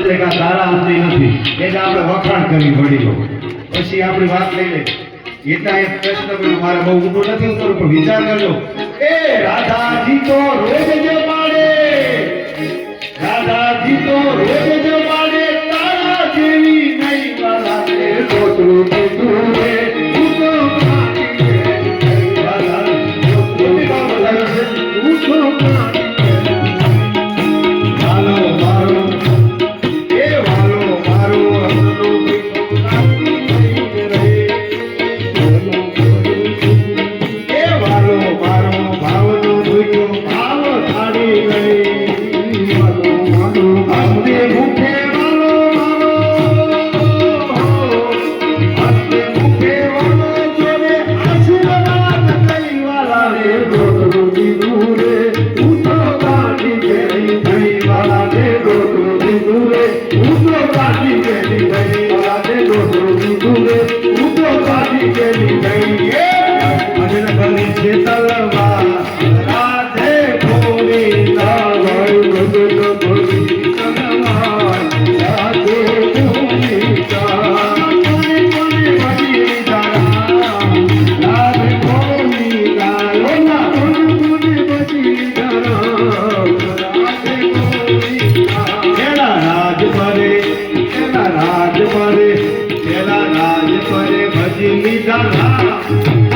દેખા સારા નથી. એટલે આપણે વખાણ કરવી વડીલો પછી આપણી વાત લઈ એટલા એક પ્રશ્ન મારે બહુ ઊંડો નથી ઉતરવું, પણ વિચાર કરજો. એ રાધાજી તો Who's the body, baby, baby? Sita Ram.